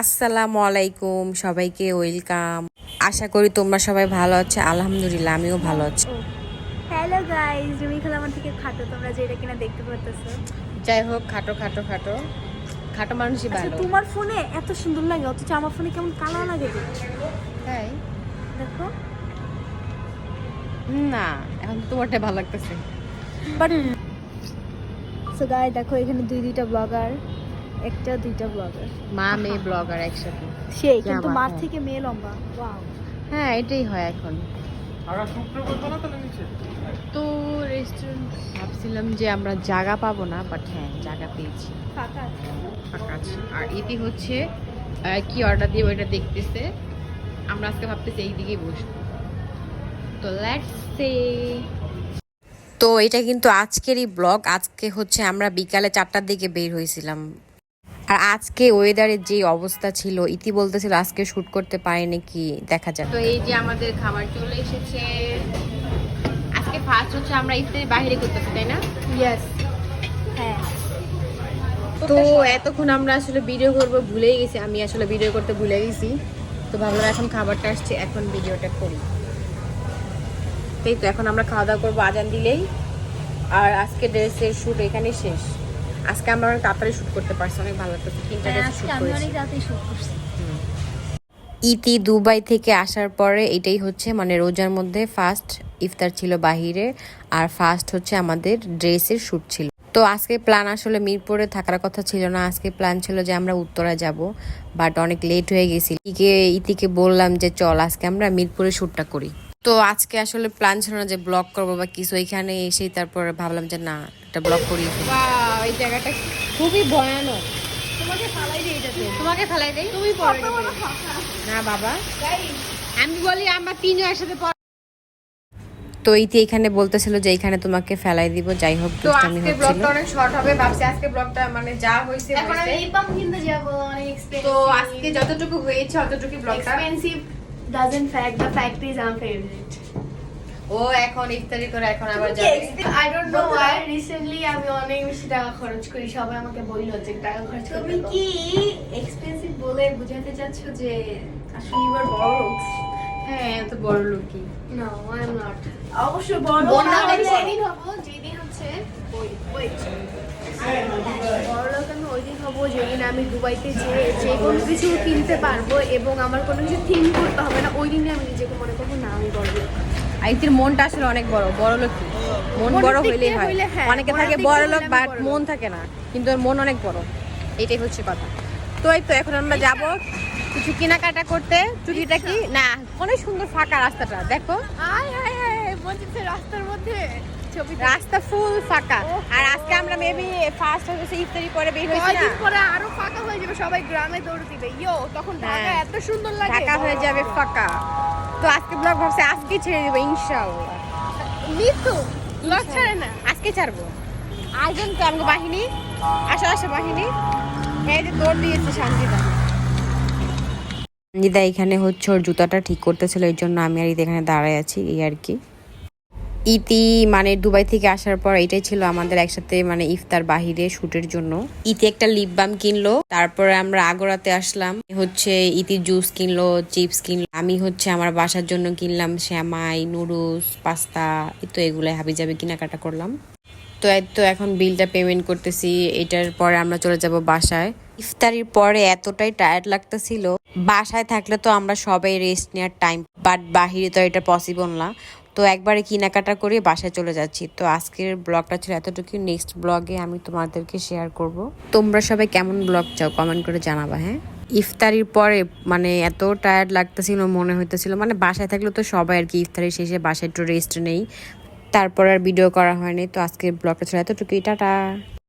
আসসালামু আলাইকুম সবাইকে ওয়েলকাম। আশা করি তোমরা সবাই ভালো আছো আলহামদুলিল্লাহ আমিও ভালো আছি। হ্যালো গাইস রুমি খালা আমার থেকে খাটো তোমরা যেটা কিনা দেখতে পারতেছো। যাই হোক খাটো খাটো খাটো। খাটো মানুষই আচ্ছা ভালো। তোমার ফোনে এত সুন্দর লাগে অথচ আমার ফোনে কেমন কালো লাগে তাই? দেখো। না এখন তো তোমারটা ভালো লাগতেছে। বাট সো গাই দেখো এখানে দুই দুইটা ব্লগার একটা দুইটা ব্লগার মা মেয়ে ব্লগার একসাথে। সেই কিন্তু মার থেকে মেয়ে লম্বা। ওয়াও হ্যাঁ এটাই হয় এখন। তো রেস্টুরেন্ট ভাবছিলাম যে আমরা জায়গা পাবো না বাট হ্যাঁ জায়গা পেয়েছি। ফাঁকা আছে। আর ইতি হচ্ছে আহ, কি অর্ডার দিয়ে ওইটা দেখতেছে? আমরা আজকে ভাবতেছি এই দিকেই বসবো। তো লেটস সে তো এটা কিন্তু আজকেরই ব্লগ আজকে হচ্ছে আমরা বিকালে চারটার দিকে বের হয়েছিলাম। আর আজকে ওয়েদারের যে অবস্থা ছিল ইতি বলতেছিল আজকে শুট করতে পারে নাকি দেখা যাক। তো এই যে আমাদের খাবার চলে এসেছে আজকে ফার্স্ট হচ্ছে আমরা ইফতারি বাইরে করতেছি তাই না? ইয়েস হ্যাঁ। তো এতক্ষণ আমরা আসলে ভিডিও করব ভুলেই গেছি আমি আসলে ভিডিও করতে ভুলে গেছি। তো ভাবলাম এখন খাবারটা আসছে এখন ভিডিওটা করি। তাই তো এখন আমরা খাওয়া দাওয়া করব আজান দিলেই। আর আজকে ড্রেসের শ্যুট এখানেই শেষ। আজকে আমরা অনেক তাড়াতাড়ি শ্যুট করতে পারছি অনেক ভালো লাগতেছে। তিনটা হ্যাঁ, শুট করছি। ইতি দুবাই থেকে আসার পরে এটাই হচ্ছে মানে রোজার মধ্যে ফার্স্ট ইফতার ছিল বাহিরে আর ফার্স্ট হচ্ছে আমাদের ড্রেসের শ্যুট ছিল। তো আজকে প্ল্যান আসলে মিরপুরে থাকার কথা ছিল না আজকে প্ল্যান ছিল যে আমরা উত্তরা যাব বাট অনেক লেট হয়ে গেছি ইতিকে ইতিকে বললাম যে চল আজকে আমরা মিরপুরে শ্যুটটা করি। তো আজকে আসলে প্ল্যান ছিল না যে ব্লগ করব বা কিছু এখানে এসেই তারপরে ভাবলাম যে না একটা ব্লগ করি এই জায়গাটা খুবই ভয়ানক। তোমাকে ফালাই দিয়ে এটাতে। তোমাকে ফেলাই দেই? তুমি পরে না বাবা। আমি বলি আমরা তিনজন একসাথে তো ইতি এখানে বলতেছিল যে এখানে তোমাকে ফেলাই দিব যাই হোক তো আজকে ব্লগটা অনেক শর্ট হবে ভাবছি আজকে ব্লগটা মানে যা হয়েছে এখন আমি হয়েছে। লিপ কিনতে যাব অনেক এক্সপেন্সিভ তো আজকে যতটুকু হয়েছে অতটুকু ব্লগটা। Expensive doesn't fact the fact is I favourite ও এখন ইফতারি করে এখন আবার যাবে। I don't know why recently আমি অনেক বেশি টাকা খরচ করি সবাই আমাকে বলল যে টাকা খরচ তুমি কি এক্সপেন্সিভ বলে বোঝাতে চাচ্ছ যে আসলে ইউ আর বড় হ্যাঁ তো বড় লোকই নো আই এম নট অবশ্য বড় বন্যা আমি হয়েছে। সেদিন হব যেদিন হচ্ছে. বড় লোক আমি ওই দিন হব যেদিন আমি দুবাইতে যে যে কোনো কিছু কিনতে পারব এবং আমার কোনো কিছু থিঙ্ক করতে হবে না ওই দিনে আমি নিজেকে মনে করব না আমি বড় লোক। আর ইতির মনটা আসলে অনেক বড়। বড় লোক কি? মন বড় হইলেই হয়। হ্যাঁ, অনেকে থাকে বড় লোক বাট মন থাকে না। কিন্তু ওর মন অনেক বড়। এটাই হচ্ছে কথা। তো এই তো এখন আমরা যাব কিছু কেনাকাটা করতে। চুটিটা কি? না অনেক সুন্দর ফাঁকা রাস্তাটা দেখো। রাস্তার মধ্যে। রাস্তা ফুল ফাঁকা। আর আজকে আমরা মেবি ফার্স্ট হচ্ছে ইফতারি পরে বের হয়েছি না? পরে আরও ফাঁকা হয়ে যাবে সবাই গ্রামে দৌড় দিবে। ইয়ো তখন ঢাকা হ্যাঁ। এত সুন্দর লাগে। ঢাকা হয়ে যাবে ফাঁকা। তো আজকে ব্লগ ভাবছে আজকে ছেড়ে দেবো ইনশাআল্লাহ। মৃত্যু ব্লগ ছাড়ে না? আজকে ছাড়বো। আয়োজন তো আমাকে বাহিনী? আসো আসো বাহিনী। হ্যাঁ যে দৌড় দিয়েছে শান্তি সঞ্জিদা এখানে হচ্ছে ওর জুতাটা ঠিক করতেছিল এই জন্য আমি আর এখানে দাঁড়ায় আছি এই আর কি। ইতি মানে দুবাই থেকে আসার পর এটাই ছিল আমাদের একসাথে মানে ইফতার বাহিরে শুটের জন্য। ইতি একটা লিপ বাম কিনলো, তারপরে আমরা আগরাতে আসলাম। হচ্ছে ইতি জুস কিনলো চিপস কিনলো। আমি হচ্ছে আমার বাসার জন্য কিনলাম শ্যামাই নুডলস পাস্তা তো এগুলো হাবি যাবে কেনাকাটা করলাম। তো তো এখন বিলটা পেমেন্ট করতেছি, এটার পরে আমরা চলে যাব বাসায়। ইফতারির পরে এতটাই টায়ার্ড লাগতেছিল। বাসায় থাকলে তো আমরা সবাই রেস্ট নেওয়ার টাইম বাট বাহিরে তো এটা পসিবল না। তো একবারে কেনাকাটা করে বাসায় চলে যাচ্ছি। তো আজকের ব্লগটা ছিল এতটুকু নেক্সট ব্লগে আমি তোমাদেরকে শেয়ার করব। তোমরা সবাই কেমন ব্লগ চাও কমেন্ট করে জানাবা হ্যাঁ? ইফতারির পরে মানে এত টায়ার্ড লাগতেছিল, মনে হইতেছিল মানে বাসায় থাকলে তো সবাই আর কি ইফতারের শেষে বাসায় একটু রেস্ট নেই। তারপর আর ভিডিও করা হয়নি। তো আজকের ব্লগটা ছিল এতটুকুই। টাটা!